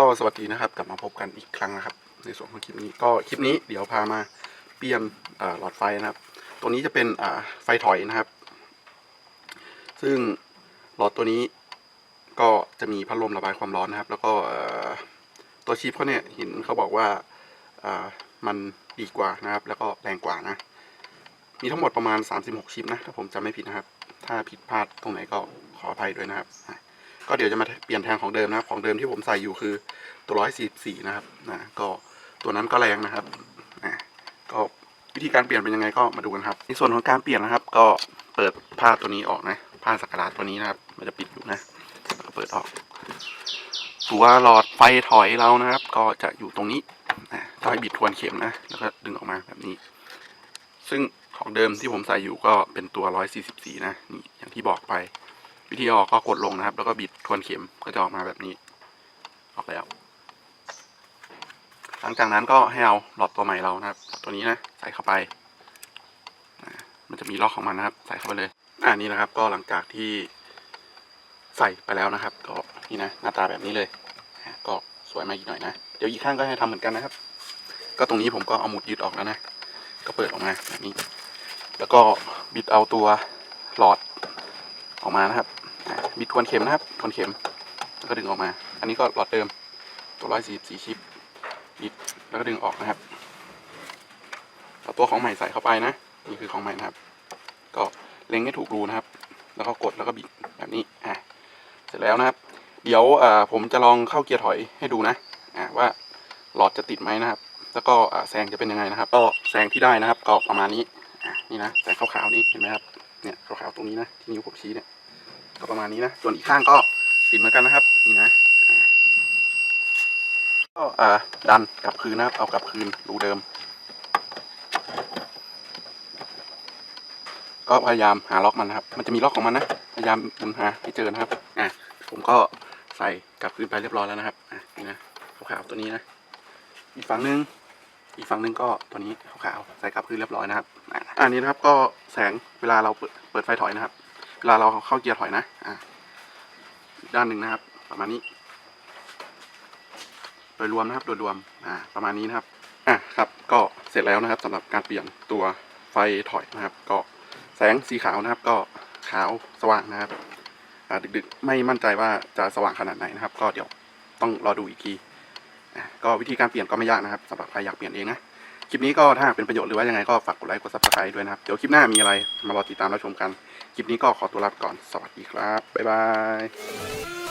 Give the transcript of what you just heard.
ก็สวัสดีนะครับ กลับมาพบกันอีกครั้งนะครับ ในส่วนของคลิปนี้ก็คลิปนี้เดี๋ยวพามาเปลี่ยนหลอดไฟนะครับ ตัวนี้จะเป็นไฟถอยนะครับ ซึ่งหลอดตัวนี้ก็จะมีพัดลมระบายความร้อนนะครับ แล้วก็ตัวชิปเขาเนี่ยเห็นเขาบอกว่ามันดีกว่านะครับ แล้วก็แรงกว่านะ มีทั้งหมดประมาณ 36 ชิปนะถ้าผมจำไม่ผิดนะครับ ถ้าผิดพลาดตรงไหนก็ขออภัยด้วยนะครับ ก็เดี๋ยวจะมาเปลี่ยนแทนของเดิมนะครับ ของเดิมที่ผมใส่อยู่คือตัว144นะครับนะก็ตัวนั้นก็แรงนะครับอะก็วิธีการเปลี่ยนเป็นยังไงก็มาดูกันครับ ในส่วนของการเปลี่ยนนะครับ ก็เปิดผ้าตัวนี้ออกนะผ้าสักการะตัวนี้นะครับ มันจะปิดอยู่นะก็เปิดออกตัวหลอดไฟถอยเรานะครับ ก็จะอยู่ตรงนี้นะก็ให้บิดทวนเข็มนะ แล้วก็ดึงออกมาแบบนี้ ซึ่งของเดิมที่ผมใส่อยู่ก็เป็นตัว 144 นะ นี่อย่างที่บอกไป วิธีออกก็กดลงนะครับ แล้วก็บิดทวนเข็มก็จะออกมาแบบนี้ ออกแล้ว หลังจากนั้นก็ให้เอาหลอดตัวใหม่เรานะครับหลอดตัวนี้นะใส่เข้าไป มันจะมีล็อกของมันนะครับ ใส่เข้าไปเลยอ่านี่นะครับ ก็หลังจากที่ใส่ไปแล้วนะครับ ก็นี่นะหน้าตาแบบนี้เลย ก็สวยมากอีกหน่อยนะ เดี๋ยวอีกข้างก็ให้ทำเหมือนกันนะครับ ก็ตรงนี้ผมก็เอาหมุดยึดออกแล้วนะ ก็เปิดออกมาแบบนี้ แล้วก็บิดเอาตัวหลอด ออกมานะครับบิดทวนเข็มนะครับทวนเข็มแล้วก็ดึงออกมา อันนี้ก็หลอดเดิมตัวร้อยสี่สี่ชิปบิดแล้วก็ดึงออกนะครับเอาตัวของใหม่ใส่เข้าไปนะนี่คือของใหม่นะครับ ก็เล็งให้ถูกรูนะครับ แล้วก็กดแล้วก็บิดแบบนี้อะเสร็จแล้วนะครับ เดี๋ยวผมจะลองเข้าเกียร์ถอยให้ดูนะอ่าว่าหลอดจะติดไหมนะครับ แล้วก็แซงจะเป็นยังไงนะครับ ก็แซงที่ได้นะครับ ก็ประมาณนี้อะนี่นะแสงขาวๆนี่เห็นไหมครับเนี่ยขาวๆตรงนี้นะที่นิ้วผมชี้เนี่ย ก็ประมาณนี้นะ ส่วนอีกข้างก็ติดเหมือนกันนะครับ นี่นะก็อ่าดันกลับคืนนะครับ เอากลับคืนรูเดิม ก็พยายามหาล็อกมันนะครับ มันจะมีล็อกของมันนะ พยายามมุนหาให้เจอนะครับ อะผมก็ใส่กลับคืนไปเรียบร้อยแล้วนะครับ อะนี่นะขาวๆตัวนี้นะ อีกฝั่งหนึ่งอีกฝั่งหนึ่งก็ตัวนี้ขาวๆใส่กลับคืนเรียบร้อยนะครับอะอันนี้นะครับก็แสงเวลาเราเปิดเปิดไฟถอยนะครับ ลาเราเข้าเกียร์ถอยนะอะด้านหนึ่งนะครับ ประมาณนี้ โดยรวมนะครับ โดยรวมอ่าประมาณนี้นะครับอะครับ ก็เสร็จแล้วนะครับสำหรับการเปลี่ยนตัวไฟถอยนะครับ ก็แสงสีขาวนะครับ ก็ขาวสว่างนะครับอ่าดึกๆ ไม่มั่นใจว่าจะสว่างขนาดไหนนะครับ ก็เดี๋ยวต้องรอดูอีกทีก็วิธีการเปลี่ยนก็ไม่ยากนะครับสำหรับใครอยากเปลี่ยนเองนะ คลิปนี้ก็ถ้าเป็นประโยชน์หรือว่ายังไงก็ฝากกดไลค์กดซับสไครต์ด้วยนะครับ เดี๋ยวคลิปหน้ามีอะไรมารอติดตามรับชมกัน คลิปนี้ก็ขอตัวลาไปก่อน สวัสดีครับ บ๊ายบาย